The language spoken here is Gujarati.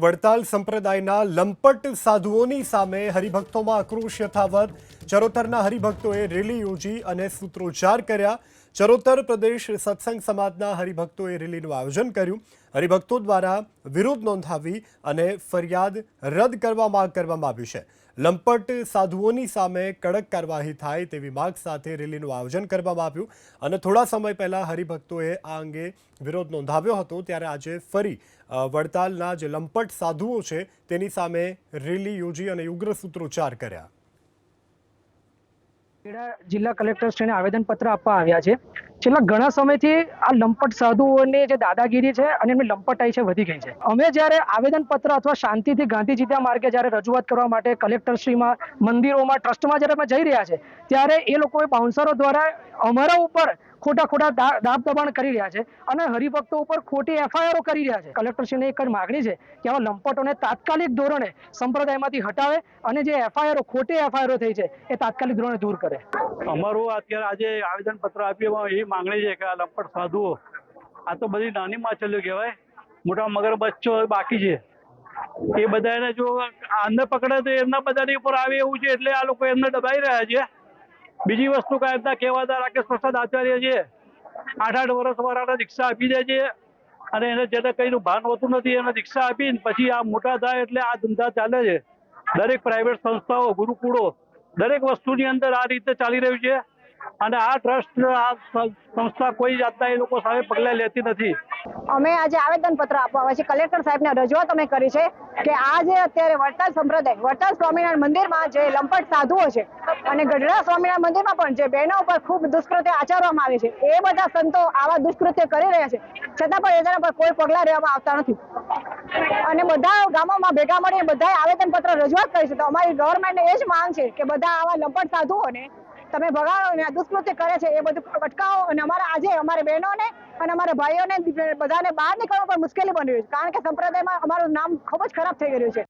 વડતાલ સંપ્રદાયના લંપટ સાધુઓની સામે હરિભક્તોમાં આક્રોશ યથાવત. ચરોતરના હરિભક્તોએ રેલી યોજી અને સૂત્રોચ્ચાર કર્યા. ચરોતર પ્રદેશ સત્સંગ સમાજના હરિભક્તોએ રેલીનું આયોજન કર્યું. હરિભક્તો દ્વારા વિરોધ નોંધાવી અને ફરિયાદ રદ કરવા માંગ કરવામાં આવી છે. લંપટ સાધુઓની સામે કડક કાર્યવાહી થાય તેવી માંગ સાથે રેલીનું આયોજન કરવામાં આવ્યું અને થોડા સમય પહેલા હરિભક્તોએ આ અંગે વિરોધ નોંધાવ્યો હતો ત્યારે આજે ફરી વડતાલના જે લંપટ સાધુઓ છે તેની સામે રેલી યોજી અને ઉગ્ર સૂત્રોચ્ચાર કર્યા. ખેડા જિલ્લા કલેક્ટરશ્રીને આવેદનપત્ર આપવા આવ્યા છે. છેલ્લા ઘણા સમયથી આ લંપટ સાધુઓની જે દાદાગીરી છે અને એમની લંપટાઈ છે વધી ગઈ છે. અમે જ્યારે આવેદનપત્ર અથવા શાંતિથી ગાંધીજીના માર્ગે જ્યારે રજૂઆત કરવા માટે કલેક્ટરશ્રીમાં મંદિરોમાં, ટ્રસ્ટમાં જ્યારે અમે જઈ રહ્યા છે, ત્યારે એ લોકોએ બાઉન્સરો દ્વારા અમારા ઉપર ખોટા ખોટા દાબ દબાણ કરી રહ્યા છે અને હરિભક્તો ઉપર ખોટી એફઆઈઆરો કરી રહ્યા છે. કલેક્ટરશ્રીને એક જ માગણી છે કે આવા લંપટોને તાત્કાલિક ધોરણે સંપ્રદાયમાંથી હટાવે અને જે એફઆઈઆરો, ખોટી એફઆઈઆરો થઈ છે, એ તાત્કાલિક ધોરણે દૂર કરે. અમારું અત્યારે આજે આવેદન પત્ર આપ્યું એ માંગણી છે કે આ લંપટ સાધુઓ, આ તો બધી નાની માછલીઓ કહેવાય, મોટા મગર બચ્ચો બાકી છે. એ બધાને જો અંદર પકડે તો એમના બધાની ઉપર આવે એવું છે એટલે આ લોકો એમને દબાઈ રહ્યા છે. બીજી વસ્તુ એમના કહેવાતા રાકેશ પ્રસાદ આચાર્ય છે. આઠ આઠ વર્ષ વાળાને દીક્ષા આપી દે છે અને એને જેને કંઈનું ભાન હોતું નથી એને દીક્ષા આપીને પછી આ મોટા થાય એટલે આ ધંધા ચાલે છે. દરેક પ્રાઇવેટ સંસ્થાઓ, ગુરુકુળો, દરેક વસ્તુની અંદર આ રીતે ચાલી રહ્યું છે અને આ ટ્રસ્ટ આ સંસ્થા કોઈ જાતના એ લોકો સામે પગલાં લેતી નથી. અમે આજે આવેદનપત્ર આપવા આવ્યા છીએ. કલેક્ટર સાહેબને રજૂઆત અમે કરી છે કે આ અત્યારે વડતાલ સંપ્રદાય, વડતાલ સ્વામિનારાયણ મંદિરમાં જે લંપટ સાધુઓ છે અને ગઢડા સ્વામિનારાયણ મંદિરમાં પણ જે બહેનો ઉપર ખૂબ દુષ્કૃત્ય આચરવામાં આવે છે, એ બધા સંતો આવા દુષ્કૃત્ય કરી રહ્યા છે. છતાં પણ એના પર કોઈ પગલાં લેવામાં આવતા નથી. અને બધા ગામોમાં ભેગા મળીને બધાએ આવેદનપત્ર રજૂઆત કરી છે. તો અમારી ગવર્મેન્ટને એ જ માંગ છે કે બધા આવા લંપટ સાધુઓને તમે ભગાડો ને દુષ્કૃત્ય કરે છે, એ બધું અટકાવો અને અમારા આજે અમારે બહેનોને અને અમારા ભાઈઓને બધાને બહાર નીકળવા પણ મુશ્કેલી બની રહી છે. કારણ કે સંપ્રદાયમાં અમારું નામ ખૂબ જ ખરાબ થઈ ગયું છે.